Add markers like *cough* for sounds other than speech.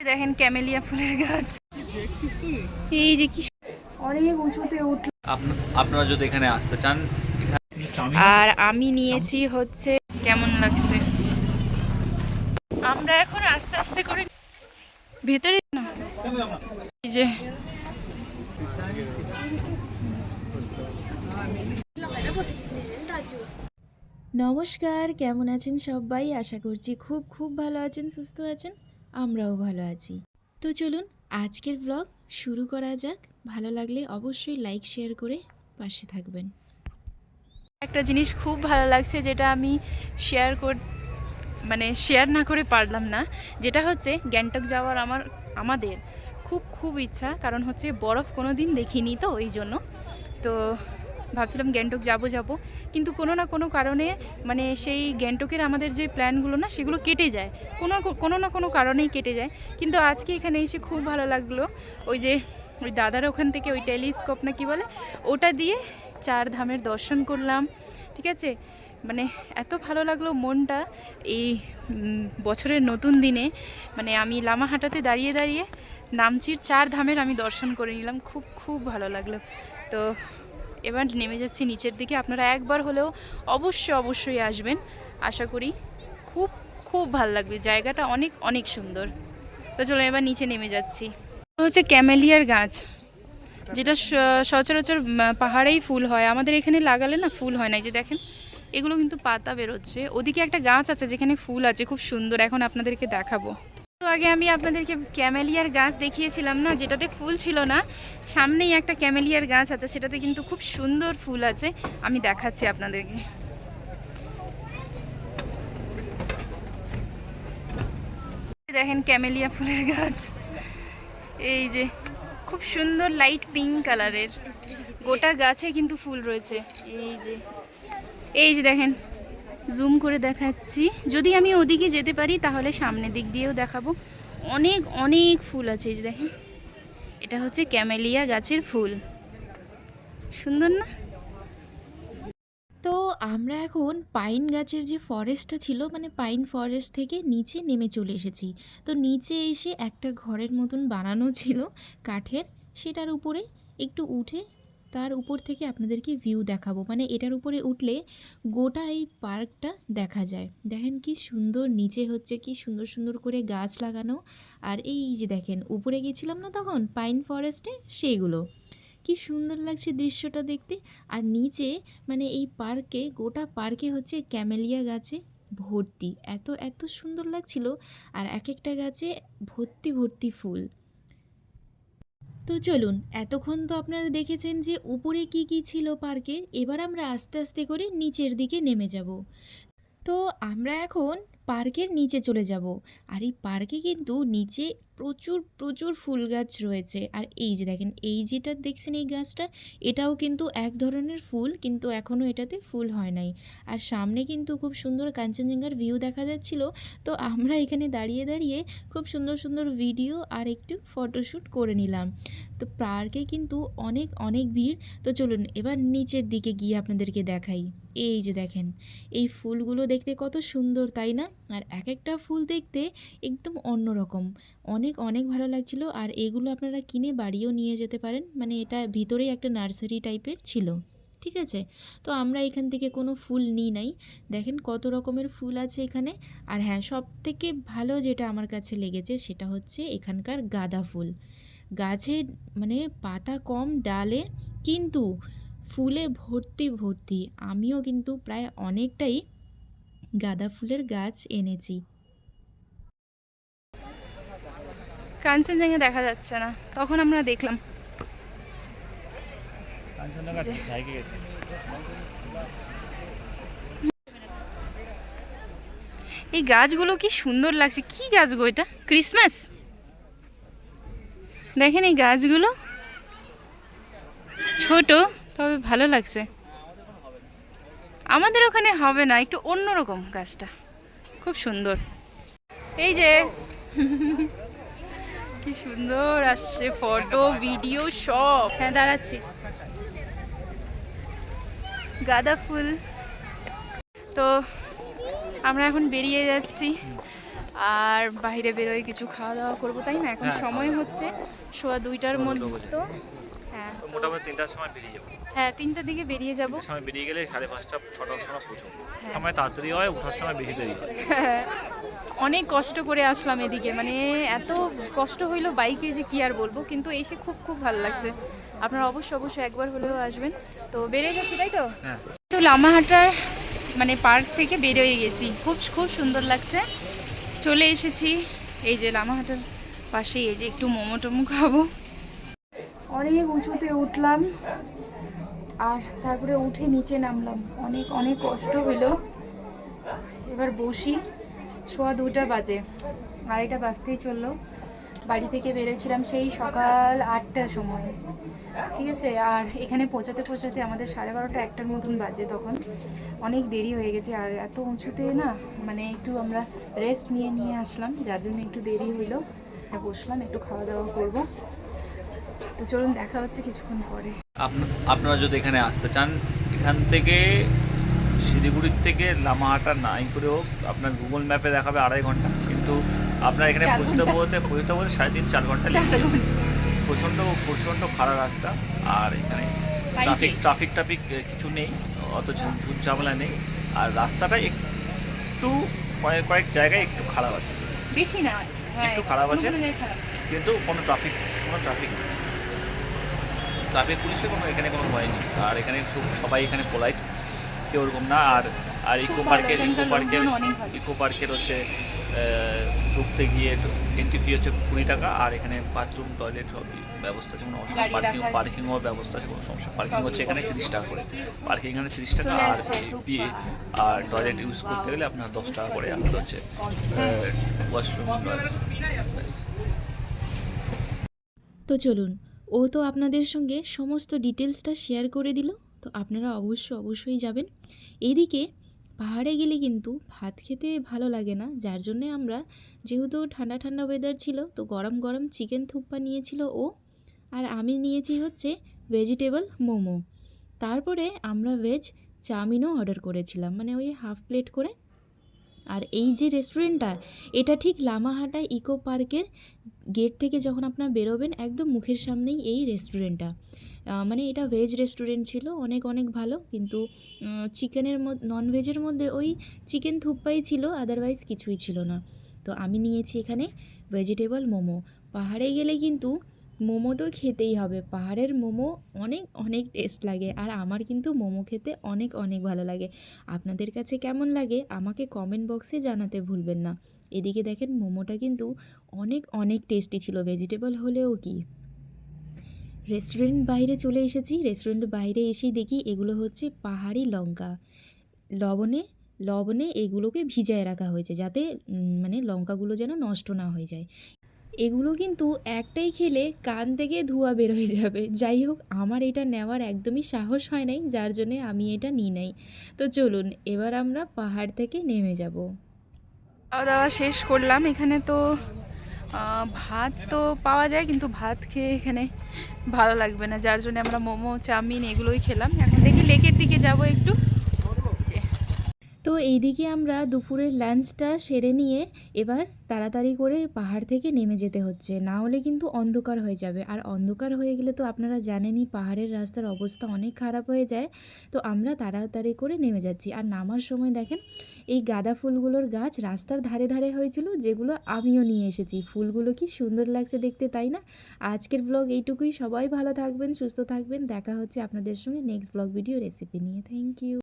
দেখেন ক্যামেলিয়া ফুলের গাছ। এই যে কি অনেক উঁচুতে উঠল। আপনা- আপনারা যদি এখানে আসতে চান আর আমি নিয়েছি হচ্ছে কেমন লাগছে? আমরা এখন আস্তে আস্তে করে ভেতরে না? এই যে। নমস্কার কেমন আছেন সবাই? আশা করছি খুব খুব ভালো আছেন সুস্থ আছেন। আমরাও ভালো আছি। তো চলুন, আজকের ব্লগ শুরু করা যাক। ভালো লাগলে অবশ্যই লাইক শেয়ার করে পাশে থাকবেন। একটা জিনিস খুব ভালো লাগছে যেটা আমি শেয়ার কর মানে শেয়ার না করে পারলাম না, যেটা হচ্ছে গ্যাংটক যাওয়ার আমার, আমাদের খুব খুব ইচ্ছা। কারণ হচ্ছে বরফ কোনো দিন দেখিনি তো ওই জন্য তো ভাবছিলাম গ্যাংটক যাব যাব। কিন্তু কোনো না কোনো কারণে মানে সেই গ্যাংটকের আমাদের যে প্ল্যানগুলো না, সেগুলো কেটে যায়। কোনো কোনো না কোনো কারণেই কেটে যায়। কিন্তু আজকে এখানে এসে খুব ভালো লাগল। ওই যে ওই দাদার ওখান থেকে ওই টেলিস্কোপ না কি বলে, ওটা দিয়ে চার ধামের দর্শন করলাম। ঠিক আছে? মানে এত ভালো লাগল মনটা এই বছরের নতুন দিনে। মানে আমি লামাহাটাতে দাঁড়িয়ে দাঁড়িয়ে নামচির চার ধামের আমি দর্শন করে নিলাম। খুব খুব ভালো লাগল। তো এবার নেমে যাচ্ছি নিচের দিকে। আপনারা একবার হলেও অবশ্যই অবশ্যই আসবেন। আশা করি খুব খুব ভালো লাগবে। জায়গাটা অনেক অনেক সুন্দর। তো চলো এবার নিচে নেমে যাচ্ছি। হচ্ছে ক্যামেলিয়ার গাছ, যেটা সচরাচর পাহাড়েই ফুল হয়। আমাদের এখানে লাগালে না ফুল হয় না। যে দেখেন, এগুলো কিন্তু পাতা বেরোচ্ছে। ওদিকে একটা গাছ আছে যেখানে ফুল আছে, খুব সুন্দর। এখন আপনাদেরকে দেখাবো। তো আগে আমি আপনাদেরকে ক্যামেলিয়ার গাছ দেখিয়েছিলাম না, যেটাতে ফুল ছিল না। সামনেই একটা ক্যামেলিয়ার গাছ আছে, সেটাতে কিন্তু খুব সুন্দর ফুল আছে। আমি দেখাচ্ছি আপনাদেরকে। দেখেন ক্যামেলিয়া ফুলের গাছ। এই যে, খুব সুন্দর লাইট পিঙ্ক কালারের গোটা গাছে কিন্তু ফুল রয়েছে। এই যে এই যে দেখেন। জুম করে দেখাচ্ছি। যদি আমি ওদিকে যেতে পারি, তাহলে সামনের দিক দিয়েও দেখাবো। অনেক অনেক ফুল আছে যে দেখেন। এটা হচ্ছে ক্যামেলিয়া গাছের ফুল। সুন্দর না? তো আমরা এখন পাইন গাছের যে ফরেস্টটা ছিল মানে পাইন ফরেস্ট থেকে নিচে নেমে চলে এসেছি। তো নিচে এসে একটা ঘরের মতন বানানো ছিল কাঠের। সেটার উপরে একটু উঠে তার উপর থেকে আপনাদেরকে ভিউ দেখাবো। মানে এটার উপরে উঠলে গোটা এই পার্কটা দেখা যায়। দেখেন কি সুন্দর নিচে হচ্ছে কি সুন্দর সুন্দর করে গাছ লাগানো। আর এই যে দেখেন, উপরে গেছিলাম না তখন পাইন ফরেস্টে সেইগুলো। কি সুন্দর লাগছে দৃশ্যটা দেখতে। আর নিচে মানে এই পার্কে গোটা পার্কে হচ্ছে ক্যামেলিয়া গাছে ভর্তি। এত এত সুন্দর লাগছিল। আর এক একটা গাছে ভর্তি ভর্তি ফুল। তো চলুন, এতক্ষণ তো আপনারা দেখেছেন যে উপরে কি কি ছিল পার্কে এবার আমরা আস্তে আস্তে করে নিচের দিকে নেমে যাব। তো আমরা এখন পার্কের নিচে চলে যাব। আর এই পার্কে কিন্তু নিচে প্রচুর প্রচুর ফুল গাছ রয়েছে। আর এই যে দেখেন, এই যেটা দেখছেন এই গাছটা, এটাও কিন্তু এক ধরনের ফুল, কিন্তু এখনও এটাতে ফুল হয় নাই। আর সামনে কিন্তু খুব সুন্দর কাঞ্চনজঙ্ঘার ভিউ দেখা যাচ্ছিল। তো আমরা এখানে দাঁড়িয়ে দাঁড়িয়ে খুব সুন্দর সুন্দর ভিডিও আর একটু ফটোশ্যুট করে নিলাম। তো পার্কে কিন্তু অনেক অনেক ভিড়। তো চলুন এবার নিচের দিকে গিয়ে আপনাদেরকে দেখাই। এই যে দেখেন, এই ফুলগুলো দেখতে কত সুন্দর, তাই না? আর এক একটা ফুল দেখতে একদম অন্যরকম অনেক অনেক ভালো লাগছিল। আর এগুলো আপনারা কিনে বাড়িও নিয়ে যেতে পারেন। মানে এটা ভিতরেই একটা নার্সারি টাইপের ছিল। ঠিক আছে? তো আমরা এখান থেকে কোনো ফুল নিই নাই। দেখেন কত রকমের ফুল আছে এখানে। আর হ্যাঁ সব থেকে ভালো যেটা আমার কাছে লেগেছে সেটা হচ্ছে এখানকার গাঁদা ফুল। গাছে মানে পাতা কম, ডালে, কিন্তু ফুলে ভর্তি ভর্তি। আমিও কিন্তু প্রায় অনেকটাই গাঁদা ফুলের গাছ এনেছি। কাঞ্চনজঙ্ঘা দেখা যাচ্ছে না। তখন আমরা দেখলাম। এই গাছগুলো কি সুন্দর লাগছে। কি গাছ গো এটা? ক্রিসমাস? দেখেন এই গাছগুলো। ছোট। তবে ভালো লাগছে। আমাদের ওখানে হবে না একটু অন্যরকম গাছটা। খুব সুন্দর। এই যে *laughs* কি সুন্দর আসছে ফটো ভিডিও সব। হ্যাঁ দাঁড়াচ্ছি। গাঁদা ফুল। তো আমরা এখন বেরিয়ে যাচ্ছি। আর বাইরে বেরোয় কিছু খাওয়া দাওয়া করব তাই না? এখন হ্যাঁ, সময় হচ্ছে সোয়া দুইটার মধ্যে। তো- মোটামুটি তিনটার সময় বেরিয়ে যাব। হ্যাঁ তিনটার দিকে বেরিয়ে যাব। সময় বেরিয়ে গেলে সাড়ে পাঁচটা ছটার সময় পৌঁছবো। হ্যাঁ। সময় তাড়াতাড়ি হয় ওঠার সময় বেশি দেরি হয়। *laughs* অনেক কষ্ট করে আসলাম এদিকে মানে এত কষ্ট হইল বাইকে যে কি আর বলব কিন্তু এসে খুব খুব ভালো লাগছে। আপনারা অবশ্যই অবশ্যই একবার হলেও আসবেন। তো বেরিয়ে গেছি তাই তো? হ্যাঁ। তো লামাহাটার মানে পার্ক থেকে বেরোয় গেছি। খুব খুব সুন্দর লাগছে। চলে এসেছি এই যে লামাহাটার পাশেই এই যে একটু মোমো টোমো খাব। অনেক উঁচুতে উঠলাম আর তারপরে উঠে নিচে নামলাম। অনেক অনেক কষ্ট হইল। এবার বসি। সোয়া দুটা বাজে। আড়াইটা বাজতেই চলল। বাড়ি থেকে বেরোছিলাম সেই সকাল আটটার সময়। ঠিক আছে? আর এখানে পৌঁছাতে পৌঁছাতে আমাদের সাড়ে বারোটা একটার মতন বাজে তখন। অনেক দেরি হয়ে গেছে। আর এত উঁচুতে না মানে একটু আমরা রেস্ট নিয়ে নিয়ে আসলাম। যার জন্য একটু দেরি হইল। বসলাম, একটু খাওয়া দাওয়া করব। তো চলুন দেখা হচ্ছে কিছুক্ষণ পরে। আপনারা যদি এখানে আসতে চান এখান থেকে শিলিগুড়ির থেকে লামাহাটা নাই করে হোক আপনার গুগল ম্যাপে দেখাবে আড়াই ঘণ্টা। কিন্তু আপনার এখানে পৌঁছতে। বলতে পৌঁছতে বলতে সাড়ে তিন চার ঘণ্টা লেগে প্রচণ্ড প্রচণ্ড খারাপ রাস্তা আর এখানে ট্রাফিক ট্রাফিক ট্রাফিক কিছু নেই অত ঝুট ঝামেলা নেই। আর রাস্তাটা একটু কয়েক কয়েক জায়গায় একটু খারাপ আছে। বেশি না হ্যাঁ একটু খারাপ আছে। কিন্তু কোনো ট্রাফিক কোনো ট্রাফিক ট্রাফিক পুলিশের কোনো এখানে কোনো ভয় নেই আর এখানে সবাই এখানে পোলাইট কেউ ওরকম না আর আর ইকো পার্কের ইকো পার্কের। ইকো পার্কের হচ্ছে ঢুকতে গিয়ে এন্ট্রি ফি হচ্ছে কুড়ি টাকা আর এখানে বাথরুম টয়লেট সব ব্যবস্থা আছে কোনো অসুবিধা পার্কিং। পার্কিংও ব্যবস্থা আছে কোনো সমস্যা পার্কিং হচ্ছে এখানে তিরিশ টাকা করে পার্কিং এখানে তিরিশ টাকা আর আসছে, খুব পি ভালো। আর টয়লেট ইউজ করতে গেলে আপনার দশ টাকা করে আর হচ্ছে হ্যাঁ। ওয়াশরুম তো চলুন ও তো আপনাদের সঙ্গে সমস্ত ডিটেলসটা শেয়ার করে দিল, তো আপনারা অবশ্যই অবশ্যই যাবেন। এদিকে পাহাড়ে গেলে কিন্তু ভাত খেতে ভালো লাগে না, যার জন্যে আমরা যেহেতু ঠান্ডা ঠান্ডা ওয়েদার ছিল, তো গরম গরম চিকেন থুপ্পা নিয়েছিল ও, আর আমি নিয়েছি হচ্ছে ভেজিটেবল মোমো। তারপরে আমরা ভেজ চাউমিনও অর্ডার করেছিলাম মানে ওই হাফ প্লেট করে। আর এই যে রেস্টুরেন্টটা এটা ঠিক লামাহাটা ইকো পার্কের গেট থেকে যখন আপনার বেরোবেন, একদম মুখের সামনেই এই রেস্টুরেন্টটা মানে এটা ভেজ রেস্টুরেন্ট ছিল, অনেক অনেক ভালো, কিন্তু চিকেনের নন ভেজের মধ্যে ওই চিকেন থুপ্পাই ছিল আদারওয়াইজ কিছুই ছিল না। তো আমি নিয়েছি এখানে ভেজিটেবল মোমো। পাহাড়ে গেলে কিন্তু মোমো তো খেতেই হবে। পাহাড়ের মোমো অনেক অনেক টেস্ট লাগে আর আমার কিন্তু মোমো খেতে অনেক অনেক ভালো লাগে। আপনাদের কাছে কেমন লাগে আমাকে কমেন্ট বক্সে জানাতে ভুলবেন না। এদিকে দেখেন মোমোটা কিন্তু অনেক অনেক টেস্টি ছিল। ভেজিটেবল হলেও কি? রেস্টুরেন্ট বাইরে চলে এসেছি। রেস্টুরেন্ট বাইরে এসেই দেখি এগুলো হচ্ছে পাহাড়ি লঙ্কা। লবণে লবণে এগুলোকে ভিজায় রাখা হয়েছে যাতে মানে লঙ্কাগুলো যেন নষ্ট না হয়ে যায়। এগুলো কিন্তু একটাই খেলে কান থেকে ধোঁয়া বের হয়ে যাবে। যাই হোক, আমার এটা নেওয়ার একদমই সাহস হয় নাই, যার জন্যে আমি এটা নিই নাই। তো চলুন, এবার আমরা পাহাড় থেকে নেমে যাব। খাওয়া দাওয়া শেষ করলাম। এখানে তো ভাত তো পাওয়া যায়, কিন্তু ভাত খেয়ে এখানে ভালো লাগবে না। যার জন্য আমরা মোমো, চাউমিন এগুলোই খেলাম। এখন দেখি লেকের দিকে যাব একটু। তো এইদিকে আমরা দুপুরের লাঞ্চটা সেরে নিয়ে এবার তাড়াতাড়ি করে পাহাড় থেকে নেমে যেতে হচ্ছে। না হলে কিন্তু অন্ধকার হয়ে যাবে। আর অন্ধকার হয়ে গেলে তো আপনারা জানেনই, পাহাড়ের রাস্তার অবস্থা অনেক খারাপ হয়ে যায়। তো আমরা তাড়াতাড়ি করে নেমে যাচ্ছি। আর নামার সময় দেখেন, এই গাঁদা ফুলগুলোর গাছ রাস্তার ধারে ধারে হয়েছিল, যেগুলো আমিও নিয়ে এসেছি। ফুলগুলো কি সুন্দর লাগছে দেখতে, তাই না? আজকের ব্লগ এইটুকুই। সবাই ভালো থাকবেন, সুস্থ থাকবেন। দেখা হচ্ছে আপনাদের সঙ্গে নেক্সট ব্লগ ভিডিও রেসিপি নিয়ে। Thank you